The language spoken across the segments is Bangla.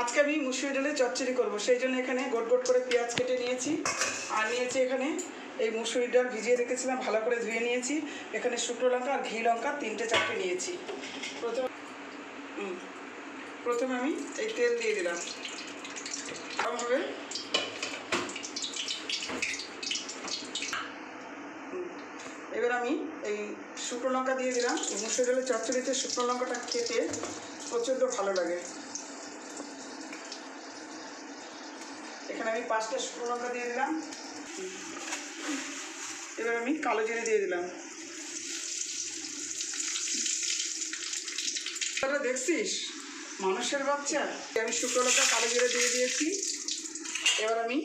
আজকে আমি মুসুরি ডালের চচ্চড়ি করব। সেই জন্য এখানে গোট গোট করে পেঁয়াজ কেটে নিয়েছি। আর নিয়েছি এখানে এই মুসুরি ডাল ভিজিয়ে রেখেছিলাম, ভালো করে ধুয়ে নিয়েছি। এখানে শুকনো লঙ্কা আর ঘি লঙ্কা তিনটে চারটে নিয়েছি। প্রথমে প্রথমে আমি এই তেল দিয়ে দিলাম। গরম হবে এবার আমি এই শুকনো লঙ্কা দিয়ে দিলাম। মুসুরি ডালের চচ্চড়িতে শুকনো লঙ্কাটা খেতে প্রচণ্ড ভালো লাগে। এখানে আমি পাঁচটা শুকনো লঙ্কা দিয়ে দিলাম। এবার আমি কালো জিরে দিয়ে দিলাম। এটা দেখছিস? মানুষের বাচ্চা। আমি শুকনো লঙ্কা, কালো জিরে দিয়ে দিয়েছি। এবার আমি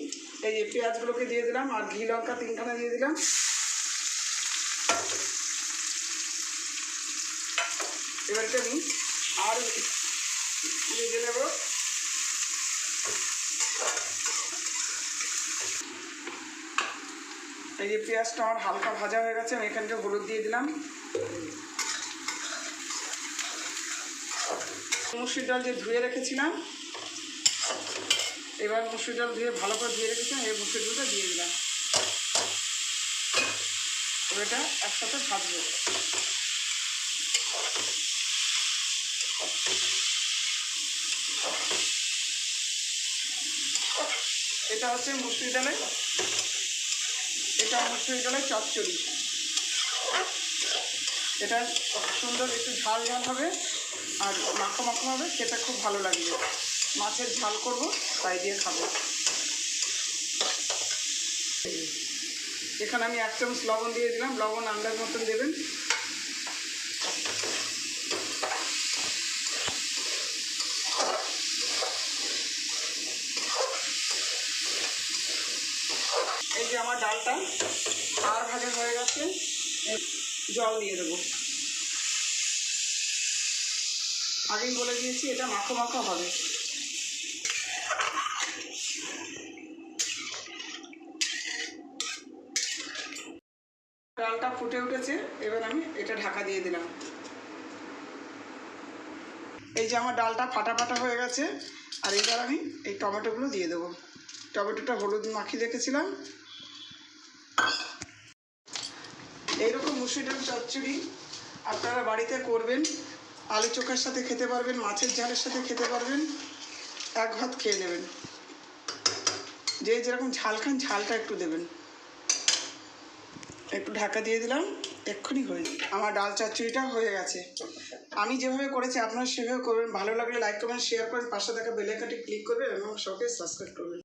এই যে পেঁয়াজগুলোকে দিয়ে দিলাম আর ঘি লঙ্কা তিনখানা দিয়ে দিলাম। এবারটা আমি আর দিয়ে নেব এই যে পেঁয়াজটা আমার হালকা ভাজা হয়ে গেছে, আমি এখানটা হলুদ দিয়ে দিলাম। মুসুর ডাল যে ধুয়ে রেখেছিলাম। এবার মুসুর ডাল ধুয়ে ভালো করে ধুয়ে রেখেছিলাম এই মুসুর ডালটা দিয়ে দিলাম। এটা একসাথে ভাজবো। এটা হচ্ছে মুসুরি ডালের এটা অবশ্যই এটা ডালের চচ্চড়ি। এটা সুন্দর একটু ঝাল ঝাল হবে আর মাখো মাখো হবে সেটা খুব ভালো লাগবে। মাছের ঝাল করব, তাই দিয়ে খাব। এখানে আমি এক চামচ লবণ দিয়ে দিলাম, লবণ আন্দাজ মতন দেবেন এই যে আমার ডালটা আর ভাজা হয়ে গেছে। জল দিয়ে দেবো। আগেই বলে দিয়েছি, এটা মাখো মাখো হবে। ডালটা ফুটে উঠেছে, এবার আমি এটা ঢাকা দিয়ে দিলাম। এই যে আমার ডালটা ফাটা ফাটা হয়ে গেছে, আর এবার আমি এই টমেটোগুলো দিয়ে দেবো। টমেটোটা হলুদ মাখিয়ে রেখেছিলাম এইরকম মুসুরি ডাল চচ্চড়ি আপনারা বাড়িতে করবেন, আলু চোখার সাথে খেতে পারবেন, মাছের ঝালের সাথে খেতে পারবেন, এক ভাত খেয়ে নেবেন। যে যেরকম ঝাল খান ঝালটা একটু দেবেন। একটু ঢাকা দিয়ে দিলাম, এক্ষুনি হয়ে। আমার ডাল চচ্চড়িটা হয়ে গেছে। আমি যেভাবে করেছি আপনারা সেভাবে করবেন। ভালো লাগলে লাইক করবেন শেয়ার করবেন পাশে থাকা বেলাইকাটি ক্লিক করবেন এবং সবাইকে সাবস্ক্রাইব করবেন।